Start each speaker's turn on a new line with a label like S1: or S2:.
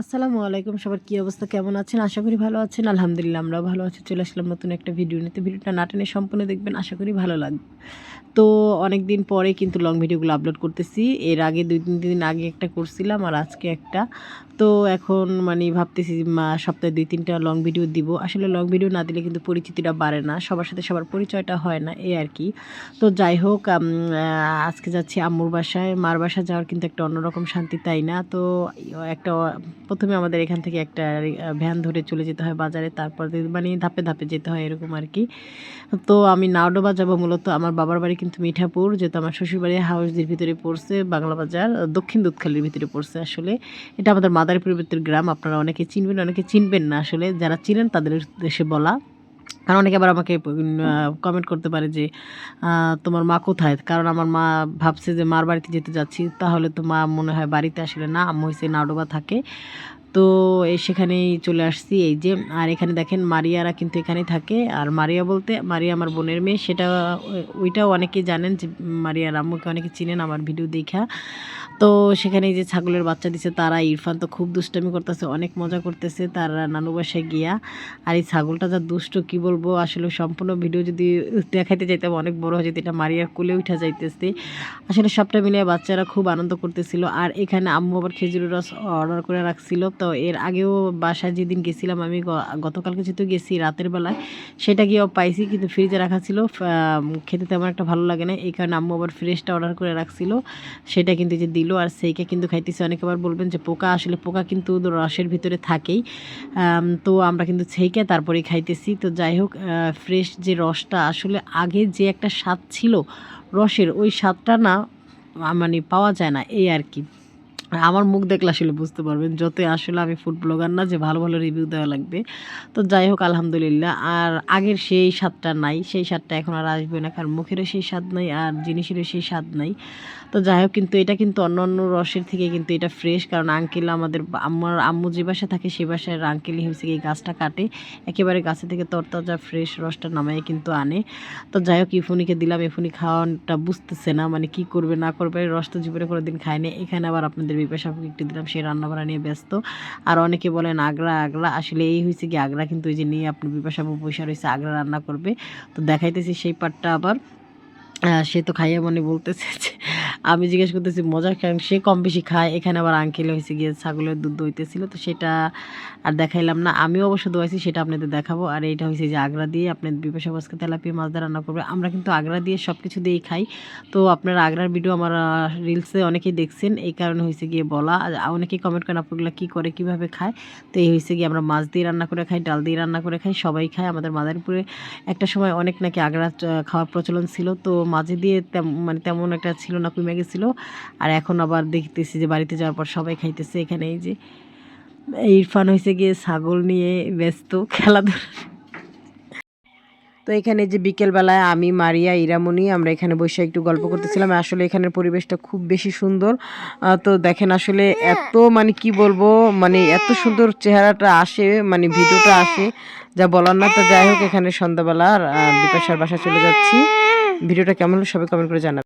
S1: আসসালামু আলাইকুম, সবার কী অবস্থা, কেমন আছেন? আশা করি ভালো আছেন। আলহামদুলিল্লাহ, আমরাও ভালো আছি। চলে আসলাম নতুন একটা ভিডিও নিতে ভিডিওটা নাটনে সম্পূর্ণ দেখবেন, আশা করি ভালো লাগবে। তো অনেক দিন পরে কিন্তু লং ভিডিওগুলো আপলোড করতেছি। এর আগে দুই তিন দিন আগে একটা করছিলাম আর আজকে একটা। তো এখন মানে ভাবতেছি সপ্তাহে দুই তিনটা লং ভিডিও দিব। আসলে লং ভিডিও না দিলে কিন্তু পরিচিতিটা বাড়ে না। সবার সাথে সবার পরিচয়টা হয় না এই আর কি। তো যাই হোক আজকে যাচ্ছি আম্মুর বাসায়। মার বাসা যাওয়ার কিন্তু একটা অন্যরকম শান্তি তাই না? তো একটা প্রথমে আমাদের এখান থেকে একটা ভ্যান ধরে চলে যেতে হয় বাজারে, তারপর মানে ধাপে ধাপে যেতে হয় এরকম আর কি। তো আমি নাওডোবা যাব মূলত আমার বাবার বাড়ি কিন্তু মিঠাপুর, যেহেতু আমার শ্বশুরবাড়ি হাউসদের ভিতরে পড়ছে, বাংলা বাজার দক্ষিণ দুধখালির ভিতরে পড়ছে আসলে। এটা আমাদের মাদারীপুরের গ্রাম, আপনারা অনেকে চিনবেন অনেকে চিনবেন না আসলে। যারা চিনেন তাদের দেশে বলা। কারণ অনেকে আবার আমাকে কমেন্ট করতে পারে যে তোমার মা কোথায়? কারণ আমার মা ভাবছে যে, মার বাড়িতে যেতে যাচ্ছি, তাহলে তো মা মনে হয় বাড়িতে আসলে না, আম্মু হয়েছে নাডোবা থাকে। তো এই সেখানেই চলে আসছি এই যে, আর এখানে দেখেন মারিয়ারা কিন্তু এখানেই থাকে। আর মারিয়া বলতে, মারিয়া আমার বোনের মেয়ে, সেটা, ওইটাও অনেকেই জানেন যে মারিয়ার আম্মুকে অনেকে চিনেন আমার ভিডিও দেখা। তো সেখানে যে ছাগলের বাচ্চা দিছে, তারা ইরফান তো খুব দুষ্টামি করতেছে, অনেক মজা করতেছে তার নানু বাসায় গিয়া। আর এই ছাগলটা যা দুষ্ট, কি বলব? আসলে সম্পূর্ণ ভিডিও যদি দেখাইতে যাইতাম, অনেক বড় হয়ে যেত, এটা মারিয়ার কোলে উঠা যাইতেছে। আসলে সবটা মিলিয়ে বাচ্চারা খুব আনন্দ করতেছিল। আর এখানে আম্মু আবার খেজুরের রস অর্ডার করে রাখছিল। তো এর আগেও বাসায় যেদিন গেছিলাম, আমি গতকালকে যেহেতু গেছি রাতের বেলায়, সেটা গিয়েও পাইছি, কিন্তু ফ্রিজে রাখা ছিল। খেতে তেমন একটা ভালো লাগে না এই কারণে আম্মু আবার ফ্রেশটা অর্ডার করে রাখছিল। সেটা কিন্তু যে দিল। আর সেইকে কিন্তু খাইতেছে। অনেকে আবার বলবেন যে, পোকা, আসলে পোকা কিন্তু রসের ভিতরে থাকেই। তো আমরা কিন্তু সেইকে তারপরে খাইতেছি। তো যাই হোক ফ্রেশ যে রসটা, আসলে আগে যে একটা স্বাদ ছিল রসের, ওই স্বাদটা না মানে পাওয়া যায় না, এই আর কি। আমার মুখ দেখলে আসলে বুঝতে পারবেন যতই আসলে আমি ফুড ব্লগার না, যে ভালো ভালো রিভিউ দেওয়া লাগবে। তো যাই হোক, আলহামদুলিল্লাহ। আর আগের সেই স্বাদটা নাই, সেই স্বাদটা এখন আর আসবে না, কারণ মুখেরও সেই স্বাদ নাই আর জিনিসেরও সেই স্বাদ নাই। তো যাই হোক, কিন্তু এটা কিন্তু অন্য অন্য রসের থেকে কিন্তু এটা ফ্রেশ কারণ আঙ্কেল আমাদের আমার আম্মু যে বাসা থাকে, সে বাসায় আঙ্কেলই হয়েছে এই গাছটা কাটে। একেবারে গাছে থেকে তরতাজা ফ্রেশ রসটা নামাই কিন্তু আনে। তো যাই হোক, ইফুনিকে দিলাম, ইফুনি খাওয়াটা বুঝতেছে না মানে কি করবে, না করবে, রসটা জীবনে কোনো দিন খায়নি। এখানে আবার আপনাদের বিপাশাপুকে একটু দিলাম, সে রান্নাবান্না নিয়ে ব্যস্ত। আর অনেকে বলেন, আগ্রা আগ্রা। আসলে এই হয়েছে কি, আগ্রা কিন্তু ওই যে নিয়ে আপনার বিপাশাপু পয়সা রয়েছে, আগ্রা রান্না করবে। তো দেখাইতেছি সেই পাটটা আবার। সে তো খাইয়া মনে বলতেছে যে আমি জিজ্ঞেস করতেছি, মজা খান সে কম বেশি খায়। এখানে আবার আঙ্কেল হয়েছে গিয়ে ছাগলের দুধ দইতেছিল, তো সেটা আর দেখাইলাম না। আমিও অবশ্য দোয়াইছি, সেটা আপনাদের দেখাবো। আর এইটা হয়েছে যে আগ্রা দিয়ে আপনাদের বিপাশা বাসকে মাছ দিয়ে রান্না করবে আমরা কিন্তু আগ্রা দিয়ে সব কিছু দিয়েই খাই। তো আপনারা আগ্রার ভিডিও আমার রিলসে অনেকেই দেখছেন। এই কারণে হয়েছে গিয়ে বলা। অনেকেই কমেন্ট করেন আপুগুলো কী করে, কীভাবে খায়? তো এই হয়েছে গিয়ে আমরা মাছ দিয়ে রান্না করে খাই, ডাল দিয়ে রান্না করে খাই, সবাই খায়। আমাদের মাদারীপুরে একটা সময় অনেক নাকি আগ্রা খাওয়ার প্রচলন ছিল। তো মাঝে দিয়ে মানে তেমন একটা ছিল না কমে গেছিল। আর এখন আবার দেখতেছি যে বাড়িতে যাওয়ার পর সবাই খাইতেছে এখানে এই যে ইরফান হয়েছে গিয়ে ছাগল নিয়ে ব্যস্ত খেলাধুলা। তো এখানে যে বিকেলবেলায় আমি, মারিয়া, ইরামণি, আমরা এখানে বসে একটু গল্প করতেছিলাম। আসলে এখানের পরিবেশটা খুব বেশি সুন্দর। তো দেখেন আসলে এত মানে কি বলব মানে এত সুন্দর চেহারাটা আসে মানে ভিডিওটা আসে, যা বলার না। তো যাই হোক, এখানে সন্ধ্যাবেলা বিপাশার বাসা চলে যাচ্ছি। ভিডিওটা কেমন হলো সবাই কমেন্ট করে জানাবেন।